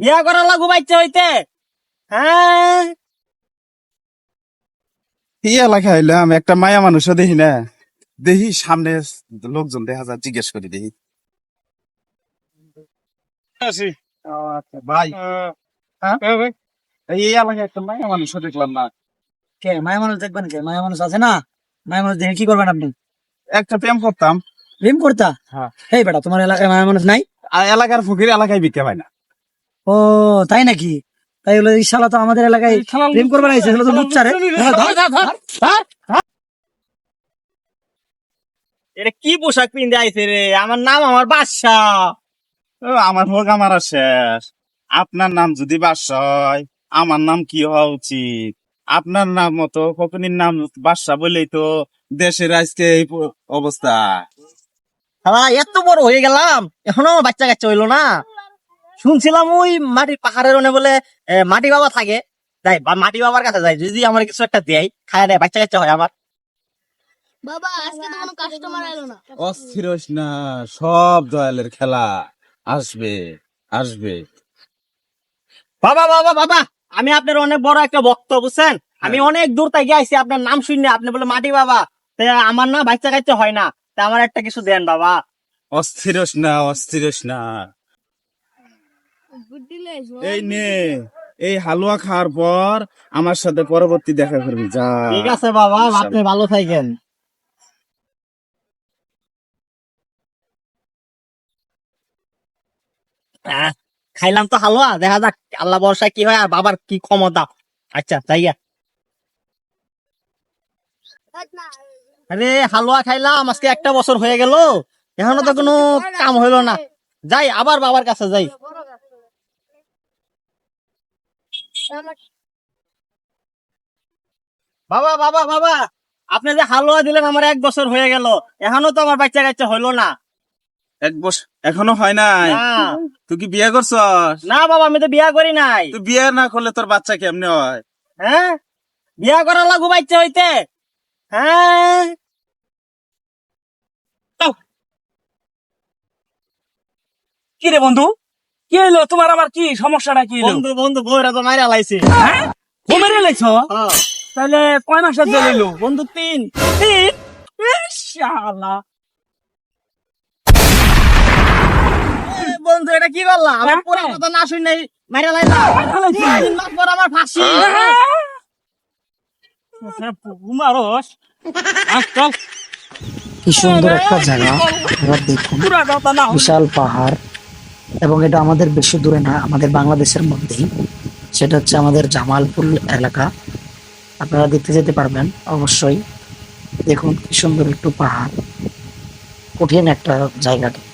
বিয়া করা লাগু বাচ্চা হইতে। হ্যাঁ। এই এলাকায় এলাম একটা মায়া মানুষও দেখি না। দেখি সামনে লোকজন দেখা যায় জিজ্ঞেস করি দেখি। আসি। আচ্ছা, ভাই। হ্যাঁ? এই এলাকায় একটা মায়া মানুষও দেখলাম না। কে মায়া মানুষ দেখবেন কে? মায়া মানুষ আছে না? মায়া মানুষ দেখে কি করবেন আপনি? একটা প্রেম করতাম। প্রেম করতা? হ্যাঁ। এই বেটা তোমার এলাকায় মায়া মানুষ নাই? আর এলাকার ফকির এলাকায় বিকে হয় না। ও তাই নাকি? তাই হলো এই শালা তো আমাদের এলাকায় প্রেম করবে না এসে তো লুচ্চা রে ধর, ধর। এটা কি পোশাক পিন্দে আইছে রে? আমার নাম আমার বাদশা আমার হোক আমার শেষ। আপনার নাম যদি বাদশা হয় আমার নাম কি হওয়া উচিত? আপনার নাম মতো ফকিনের নাম বাদশা বলেই তো দেশের আজকে এই অবস্থা। এত বড় হয়ে গেলাম। এখনও আমার বাচ্চা কাচ্চা হইল না। শুনছিলাম ওই মাটির পাহাড়ের ওনে বলে মাটি বাবা থাকে। যাই বা মাটি বাবার কাছে যাই যদি আমার কিছু একটা দেয় খায় দেয় বাচ্চা কাচ্চা হয় আমার। বাবা আজকে তো কোনো কাস্টমার এলো না। অস্থির হইস না সব দয়ালের খেলা আসবে আসবে। বাবা বাবা বাবা আমি আপনার অনেক বড় একটা ভক্ত বুঝছেন? আমি অনেক দূর থেকে আইছি আপনার নাম শুনে আপনি বলে মাটি বাবা তা আমার না বাচ্চা কাচ্চা হয় না। তা আমার একটা কিছু দেন বাবা। অস্থির হইস না অস্থির হইস না। এই নে এই হালুয়া খাওয়ার পর আমার সাথে পরবর্তী দেখা করবি যা। ঠিক আছে বাবা আপনি ভালো থাকেন। খাইলাম তো হালুয়া দেখা যাক আল্লাহ বর্ষায় কি হয় আর বাবার কি ক্ষমতা। আচ্ছা যাইয়া। আরে হালুয়া খাইলাম আজকে একটা বছর হয়ে গেল। এখনও তো কোনো কাম হইল না। যাই আবার বাবার কাছে যাই। বাবা বাবা বাবা আপনি যে হালুয়া দিলেন আমার এক বছর হয়ে গেল। এখনও তো আমার বাচ্চা কাচ্চা হইল না। এক বছর এখনও হয় নাই? তুই কি বিয়ে করছস? না বাবা আমি তো বিয়া করি নাই। তুই বিয়ে না করলে তোর বাচ্চা কেমনে হয়? হ্যাঁ? বিয়া করা লাগু বাচ্চা হইতে। হ্যাঁ? কি রে বন্ধু? কি তোমার আমার কি সমস্যাটা কি বন্ধু বন্ধু বউরা তো মারা লাইছে। হ্যাঁ। তাহলে কয় জল এলো বন্ধু তিন। তিন? শালা বন্ধু এটা কি আমার হ্যাঁ? পুরো কথা না শুনে মারা লাইলাম তিন মাস পর আমার ফাঁসি। ঘুমারস চল কি সুন্দর একটা জায়গা। দেখুন। বিশাল পাহাড়। এবং এটা আমাদের বেশি দূরে না, আমাদের বাংলাদেশের মধ্যেই। সেটা হচ্ছে আমাদের জামালপুর এলাকা। আপনারা দেখতে যেতে পারবেন, অবশ্যই। দেখুন কি সুন্দর একটু পাহাড়। কঠিন একটা জায়গাটা।